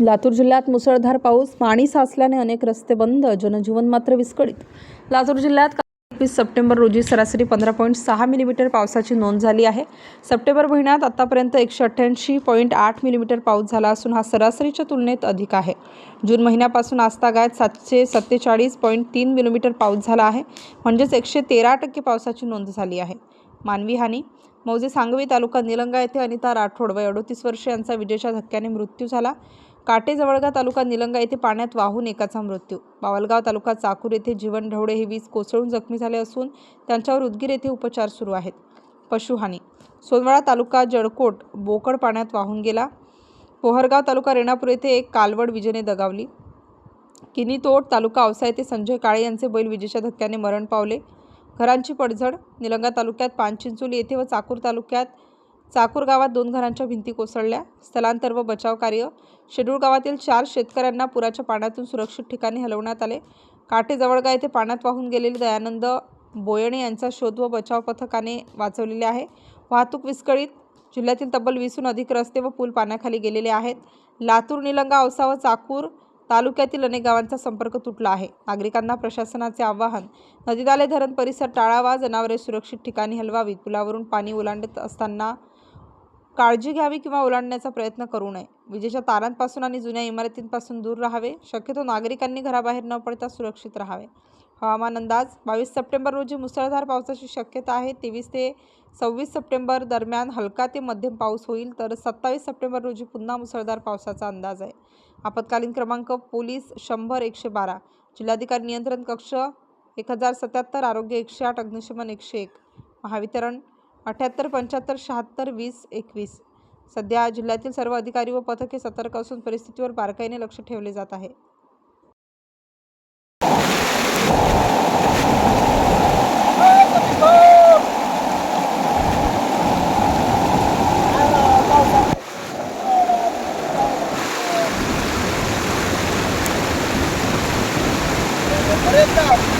लातूर जिल्ह्यात मुसळधार पाऊस पाणी साचल्याने अनेक रस्ते बंद जनजीवन मात्र विस्कळीत. लातूर जिल्ह्यात एकवीस सप्टेंबर रोजी सरासरी पंधरा पॉईंट सहा मिलीमीटर पावसाची नोंद झाली आहे. सप्टेंबर महिन्यात आतापर्यंत एकशे अठ्ठ्याऐंशी पॉईंट आठ मिलीमीटर पाऊस झाला असून हा सरासरीच्या तुलनेत अधिक आहे. जून महिन्यापासून आजतागायत सातशे सत्तेचाळीस पॉईंट तीन मिलीमीटर पाऊस झाला आहे. म्हणजेच एकशे तेरा टक्के पावसाची नोंद झाली आहे. मानवी हानी. मौजे सांगवी तालुका निलंगा येथे अनिता राठोड वय अडोतीस वर्ष यांचा विजेच्या धक्क्याने मृत्यू झाला. काटे जवळगा तालुका निलंगा येथे पाण्यात वाहून एकाचा मृत्यू. बावलगाव तालुका चाकूर येथे जीवन ढवळे हे वीज कोसळून जखमी झाले असून त्यांच्यावर उदगीर येथे उपचार सुरू आहेत. पशुहानी सोनवाडा तालुका जळकोट बोकड पाण्यात वाहून गेला. पोहरगाव तालुका रेणापूर येथे एक कालवड विजेने दगावली. किनीतोड तालुका औसा येथे संजय काळे यांचे बैल विजेच्या धक्क्याने मरण पावले. घरांची पडझड. निलंगा तालुक्यात पानचिंचोली येथे व चाकूर तालुक्यात चाकूर गावात दोन घरांच्या भिंती कोसळल्या. स्थलांतर व बचाव कार्य. शेडूळ गावातील चार शेतकऱ्यांना पुराच्या पाण्यातून सुरक्षित ठिकाणी हलवण्यात आले. काटे जवळगा येथे पाण्यात वाहून गेलेले दयानंद बोयणे यांचा शोध व बचाव पथकाने वाचवलेले आहे. वाहतूक विस्कळीत. जिल्ह्यातील तब्बल वीसहून अधिक रस्ते व पूल पाण्याखाली गेलेले आहेत. लातूर निलंगा औसा व चाकूर तालुक्यातील अनेक गावांचा संपर्क तुटला आहे. नागरिकांना प्रशासनाचे आवाहन. नदीदाले धरण परिसर टाळावा जनावरे सुरक्षित ठिकाणी हलवावीत. पुलावरून पाणी ओलांडत असताना काळजी घ्यावी किंवा ओलांडण्याचा प्रयत्न करू नये. विजेच्या तारांपासून आणि जुन्या इमारतींपासून दूर राहावे. शक्यतो नागरिकांनी घराबाहेर न पडता सुरक्षित राहावे. हवामान अंदाज बावीस सप्टेंबर रोजी मुसळधार पावसाची शक्यता आहे. तेवीस ते सव्वीस सप्टेंबर दरम्यान हलका ते मध्यम पाऊस होईल तर सत्तावीस सप्टेंबर रोजी पुन्हा मुसळधार पावसाचा अंदाज आहे. आपत्कालीन क्रमांक पोलीस शंभर एकशे बारा. जिल्हाधिकारी नियंत्रण कक्ष एक हजार सत्याहत्तर आरोग्य एकशे आठ अग्निशमन एकशे एक. महावितरण अठ्याहत्तर पंच्याहत्तर शहात्तर वीस एकवीस सध्या जिल्ह्यातील सर्व अधिकारी व पथके सतर्क असून परिस्थितीवर बारकाईने लक्ष ठेवले जात आहे Correcta.